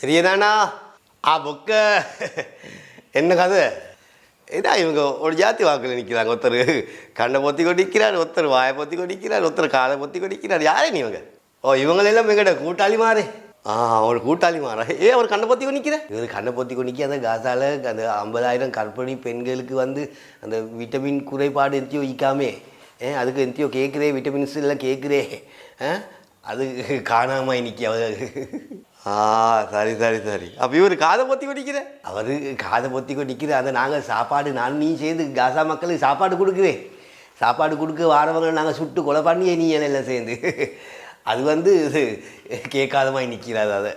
தெரியதானா ஆ பொக்க. என்ன கதை? ஏதா இவங்க ஒரு ஜாதி வாக்கில் நிற்கிறாங்க ஒருத்தர் கண்ணை பொத்தி கொடிக்கிறார் ஒருத்தர் வாயை பொத்தி கொடிக்கிறார் ஒருத்தர் காதை பொத்தி கொடிக்கிறார் யாரே நீ இவங்க? ஓ இவங்களெல்லாம் எங்கட கூட்டாளி மாறே. ஆ அவர் கூட்டாளி மாற. ஏ அவர் கண்ணை பொத்தி கொண்டிக்கிறேன் இவர் கண்ணை பொத்தி கொண்டிக்க அந்த காசால அந்த ஐம்பதாயிரம் கற்பனை பெண்களுக்கு வந்து அந்த விட்டமின் குறைபாடு எத்தியோ வைக்காமே. ஏ அதுக்கு எத்தியோ கேட்குறே விட்டமின்ஸ் எல்லாம் கேட்குறே. ஆ அது காணாமல் இன்னைக்கு அவர் ஆ சரி சரி சரி. அப்போ இவர் காதை பொத்தி கொடிக்கிற அவர் காதை பொத்தி கொடிக்கிற அதை நாங்கள் சாப்பாடு நான் நீ சேர்ந்து காசா மக்களுக்கு சாப்பாடு கொடுக்குறேன். சாப்பாடு கொடுக்க வாரவங்க நாங்கள் சுட்டு கொலை பண்ணி நீ எல்லாம் சேர்ந்து. அது வந்து கேட்காதமாய் நிற்கிறாது அதை.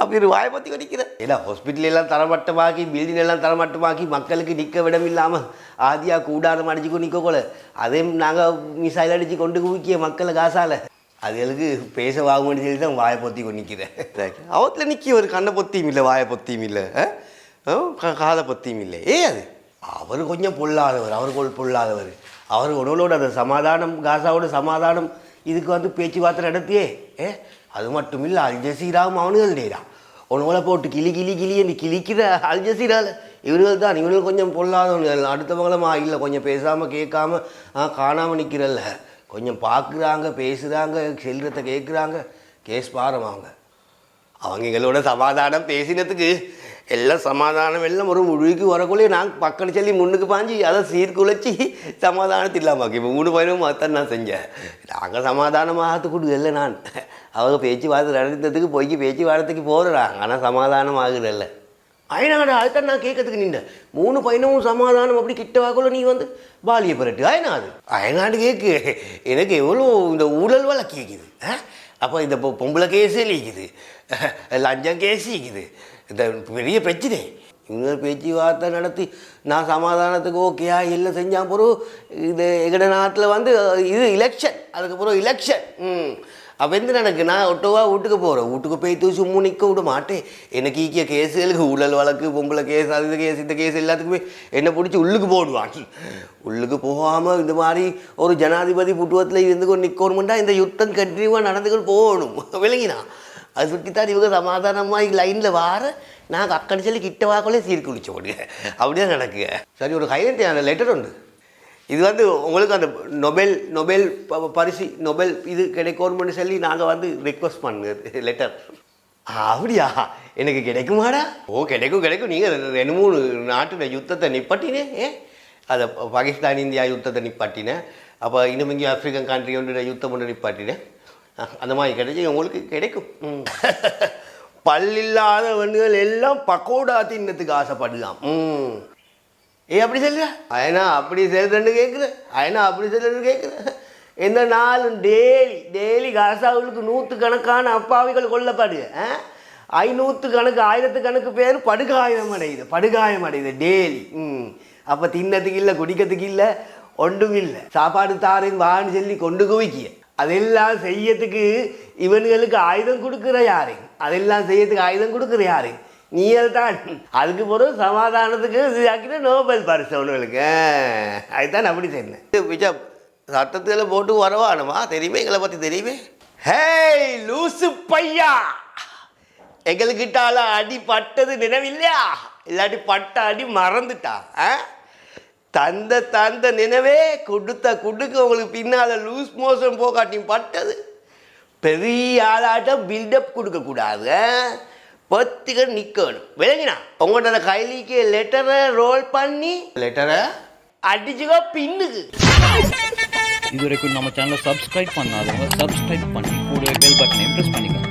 அப்போ இவர் வாயை பற்றி கொடிக்கிற ஏன்னா ஹாஸ்பிட்டல் எல்லாம் தரமட்டமாக்கி பில்டிங் எல்லாம் தரமட்டமாக்கி மக்களுக்கு நிற்க விடம் இல்லாமல் ஆதியாக கூடாரம் அடிச்சுக்கோ நிற்க போல. அதையும் நாங்கள் மிசைல் அடித்து கொண்டு குவிக்கிய மக்களை காசால. அதுகளுக்கு பேச வாங்கும்னு சொல்லி தான் வாயை பொத்தி கொண்டு நிற்கிறேன் அவத்தில் நிற்க ஒரு கண்ணை பொத்தியும் இல்லை வாயை பொத்தியும் இல்லை ஆ? காதை பொத்தியும் இல்லை. ஏ அது? அவர் கொஞ்சம் பொல்லாதவர் அவர் பொல்லாதவர். அவர் உணவோட அந்த சமாதானம் காசாவோட சமாதானம் இதுக்கு வந்து பேச்சுவார்த்தை நடத்தியே ஏ? அது மட்டும் இல்லை அல்ஜசீராவும் அவனுகள் நேரான் உணவுல போட்டு கிளி கிளி கிளி என்று கிளிக்கிற அல்ஜசீரால் இவர்கள் தான். இவர்கள் கொஞ்சம் பொல்லாதவர்கள். அடுத்தவங்களும் இல்லை கொஞ்சம் பேசாமல் கேட்காம காணாமல் நிற்கிறல்ல கொஞ்சம் பார்க்குறாங்க பேசுகிறாங்க செல்றதை கேட்குறாங்க கேஸ் பாருவாங்க அவங்க எங்களோட சமாதானம் பேசினதுக்கு எல்லாம் சமாதானம் எல்லாம் ஒரு முழுக்கு வரக்குள்ளே நான் பக்கம் சொல்லி முன்னுக்கு பாஞ்சு அதை சீர்குலைச்சி சமாதானத்து இல்லாமல் இப்போ மூணு பையனும் அதான் நான் செஞ்சேன். நாங்கள் சமாதானமாக கொடுக்கல நான். அவங்க பேச்சுவார்த்தை நடந்ததுக்கு போய்க்கு பேச்சுவார்த்தைக்கு போகிறாங்க ஆனால் சமாதானம் ஆகுறல்ல அயனாடா அதுதான் நான் கேட்கறதுக்கு நின்ற மூணு பையனும் சமாதானம் அப்படி கிட்ட வாக்குள்ள நீ வந்து பாலிய பரட்டு அது அயனாடு கேட்கு எனக்கு எவ்வளோ இந்த ஊழல் வழக்கு கேட்குது அப்போ இந்த பொம்பளை கேஸே லீக்குது லஞ்சம் கேஸ் இருக்குது இந்த பெரிய பிரச்சனை. இவங்க பேச்சுவார்த்தை நடத்தி நான் சமாதானத்துக்கு ஓகேயா? இல்லை செஞ்சால் பிறகு இது எங்கட நாட்டில் வந்து இது எலெக்ஷன் அதுக்கப்புறம் எலெக்ஷன் ம். அப்போ எந்த எனக்கு நான் ஒட்டோவா வீட்டுக்கு போகிறேன் வீட்டுக்கு போய்த்து சும்மா நிற்க விட மாட்டேன். எனக்கு ஈக்கிய கேஸுகளுக்கு ஊழல் வழக்கு பொம்பளை கேஸ் அது இந்த கேஸ் இந்த கேஸ் எல்லாத்துக்குமே என்னை பிடிச்சி உள்ளுக்கு போடுவான். உள்ளுக்கு போகாமல் இந்த மாதிரி ஒரு ஜனாதிபதி புட்டுவத்தில் இருந்து கொண்டு நிற்கணுமெண்டா இந்த யுத்தம் கண்டினியூவாக நடந்துக்கிட்டு போகணும். விளங்கினா. அது சுற்றித்தான் இவங்க சமாதானமாக லைனில் வார நாங்கள் அக்கடி சொல்லி கிட்ட வாக்கலே சீர் குளிச்ச போடுங்க. அப்படியே நடக்குங்க. சரி ஒரு கையெழுத்து லெட்டர் உண்டு. இது வந்து உங்களுக்கு அந்த நொபெல் நொபெல் ப- பரிசு நொபெல் இது கிடைக்கணும்னு சொல்லி நாங்கள் வந்து ரிக்வஸ்ட் பண்ணுது லெட்டர் அப்படியா? எனக்கு கிடைக்குமாடா? ஓ கிடைக்கும் கிடைக்கும். நீங்கள் ரெண்டு மூணு நாட்டோட யுத்தத்தை நிப்பாட்டினே ஏ? அதை பாகிஸ்தான் இந்தியா யுத்தத்தை நிப்பாட்டினேன் அப்போ இன்னும் இங்கே ஆப்பிரிக்கன் கண்ட்ரி ஒன்று யுத்தம் ஒன்று நிப்பாட்டினேன் அந்த மாதிரி கிடைச்சி உங்களுக்கு கிடைக்கும். ம். பல்லில்லாதவன்கள் எல்லாம் பக்கோடா தின்னத்துக்கு ஆசைப்படுதாம் ம். ஏ அப்படி சொல்லுற அயனா அப்படி செல்றேன்னு கேட்குற அயனா அப்படி செல்றேன்னு கேட்குற எந்த நாளும் டெய்லி டெய்லி காசாவுக்கு நூற்று கணக்கான அப்பாவிகள் கொல்லப்படுது. ஐநூற்று கணக்கு ஆயிரத்து கணக்கு பேர் படுகாயம் அடையுது படுகாயம் அடையுது டெய்லி. ம். அப்போ தின்னத்துக்கு இல்லை குடிக்கிறதுக்கு இல்லை ஒன்றும் இல்லை. சாப்பாடு தாரேன் வான்னு சொல்லி கொண்டு குவிக்கிய அதெல்லாம் செய்யறதுக்கு இவனுங்களுக்கு ஆயுதம் கொடுக்குற யாரு? அதெல்லாம் செய்யறதுக்கு ஆயுதம் கொடுக்குற யாரு? நீயல் தான் அதுக்கு பிறகு சமாதானத்துக்கு இதாக்கிட்ட நோபல் பரிசு ஒன்றுகளுக்கு அதுதான் அப்படி சொன்னேன். விஜா சட்டத்தில் போட்டு வரவானுமா? தெரியுமே? எங்களை பற்றி தெரியுமே? ஹேய் லூசு பையா! எங்களுக்கிட்டால அடி பட்டது நினைவில்லையா? இல்லாட்டி பட்ட அடி மறந்துட்டா? ஆ? தந்த தந்த நினைவே கொடுத்த குடுக்கு உங்களுக்கு பின்னால் லூஸ் மோஷன் போகாட்டி பட்டது. பெரிய ஆளாட்டம் பில்டப் கொடுக்கக்கூடாது பத்துக்க நிற்கணும் விளங்கினா உங்களோட கைலிக்கு லெட்டரை ரோல் பண்ணி லெட்டரை அடிச்சுக்கோ பின்னுக்கு. இது வரைக்கும் நம்ம சேனலை சப்ஸ்கிரைப் பண்ணாதவங்க சப்ஸ்கிரைப் பண்ணி கூட பெல் பட்டனை ப்ரெஸ் பண்ணிக்கோங்க.